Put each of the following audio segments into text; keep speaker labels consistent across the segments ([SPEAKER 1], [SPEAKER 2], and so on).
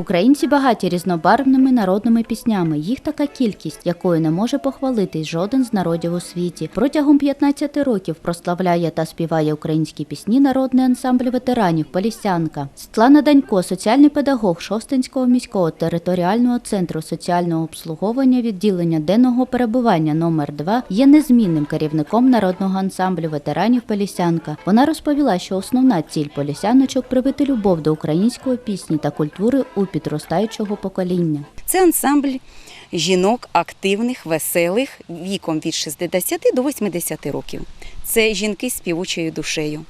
[SPEAKER 1] Українці багаті різнобарвними народними піснями. Їх така кількість, якою не може похвалитись жоден з народів у світі. Протягом 15 років прославляє та співає українські пісні народний ансамбль ветеранів Полісянка. Світлана Данько, соціальний педагог Шостинського міського територіального центру соціального обслуговування відділення денного перебування номер 2 є незмінним керівником народного ансамблю ветеранів Полісянка. Вона розповіла, що основна ціль полісяночок привити любов до української пісні та культури у підростаючого покоління.
[SPEAKER 2] Це ансамбль жінок активних, веселих, віком від 60 до 80 років. Це жінки з співучою душею.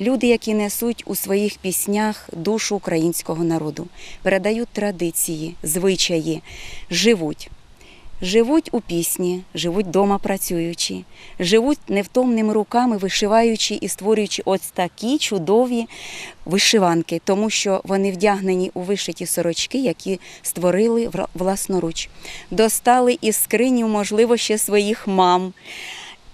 [SPEAKER 2] Люди, які несуть у своїх піснях душу українського народу, передають традиції, звичаї, живуть. Живуть у пісні, живуть вдома працюючи, живуть невтомними руками, вишиваючи і створюючи ось такі чудові вишиванки, тому що вони вдягнені у вишиті сорочки, які створили власноруч. Достали із скринів, можливо, ще своїх мам.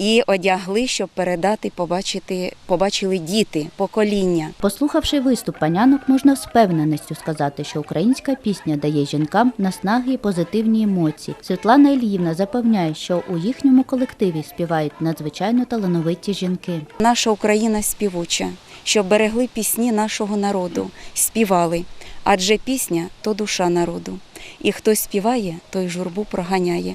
[SPEAKER 2] І одягли, щоб передати, побачити, побачили діти, покоління.
[SPEAKER 1] Послухавши виступ панянок, можна з впевненістю сказати, що українська пісня дає жінкам наснаги і позитивні емоції. Світлана Ільївна запевняє, що у їхньому колективі співають надзвичайно талановиті жінки.
[SPEAKER 2] Наша Україна співуча, щоб берегли пісні нашого народу, співали. Адже пісня то душа народу. І хто співає, той журбу проганяє.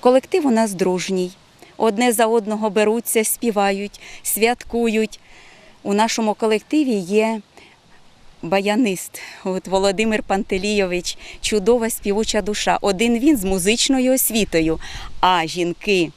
[SPEAKER 2] Колектив у нас дружній. Одне за одного беруться, співають, святкують. У нашому колективі є баянист от Володимир Пантелійович, чудова співуча душа. Один він з музичною освітою, а жінки.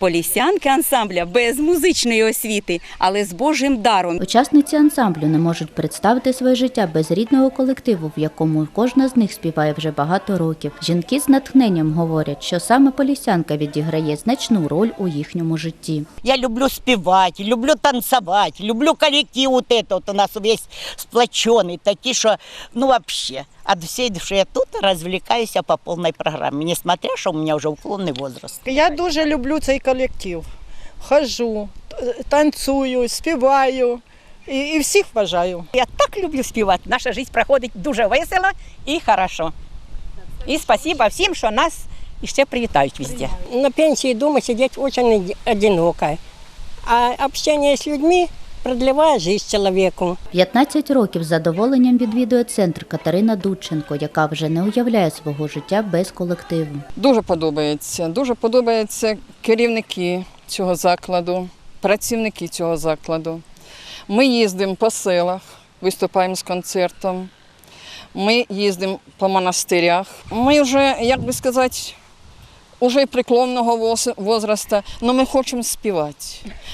[SPEAKER 2] Полісянки ансамбля без музичної освіти, але з Божим даром.
[SPEAKER 1] Учасниці ансамблю не можуть представити своє життя без рідного колективу, в якому кожна з них співає вже багато років. Жінки з натхненням говорять, що саме полісянка відіграє значну роль у їхньому житті.
[SPEAKER 3] Я люблю спевать, люблю танцевать, люблю коллектив вот это у нас весь сплоченный, такие, что, ну вообще, от всей души я тут развлекаюсь по полной программе, несмотря, что у меня уже уклонный возраст.
[SPEAKER 4] Я дуже люблю цей колектив. Хожу, танцюю, співаю і, і всіх вважаю.
[SPEAKER 5] Я так люблю співати. Наша життя проходить дуже весело і хорошо. І спасибо всім, що нас іще привітають везде.
[SPEAKER 6] на пенсии дома сидеть очень одиноко. А общение с людьми продлевает жизнь человеку.
[SPEAKER 1] 15 років з задоволенням відвідує центр Катерина Дудченко, яка вже не уявляє свого життя без колективу.
[SPEAKER 7] Дуже подобається. Дуже подобаються керівники цього закладу, працівники цього закладу. Ми їздимо по селах, виступаємо з концертом. Ми їздимо по монастирях. Ми вже, як би сказати, уже преклонного воз- возраста, але ми хочемо співати.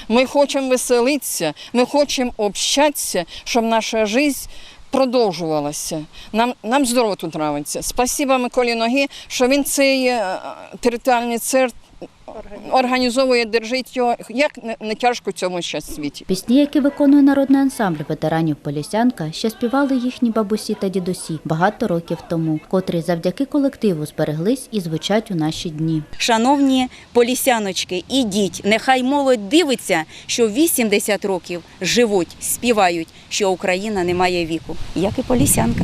[SPEAKER 7] Ми хочемо веселитися, ми хочемо общатися, щоб наша життя продовжувалася. Нам, нам здорово тут подобається. Спасибо Миколі Ноги, що він цей е, територіальний центр організовує, держить його, як не, тяжко в цьому щас світі.
[SPEAKER 1] Пісні, які виконує народний ансамбль ветеранів Полісянка, ще співали їхні бабусі та дідусі багато років тому, котрі завдяки колективу збереглись і звучать у наші дні.
[SPEAKER 2] Шановні полісяночки, ідіть, нехай молодь дивиться, що 80 років живуть, співають, що Україна не має віку, як і полісянка.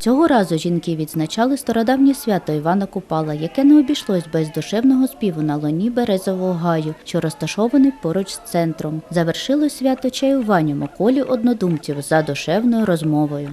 [SPEAKER 1] Цього разу жінки відзначали стародавнє свято Івана Купала, яке не обійшлось без душевного співу на лоні Березового гаю, що розташований поруч з центром. Завершили свято чаюванням у колі однодумців за душевною розмовою.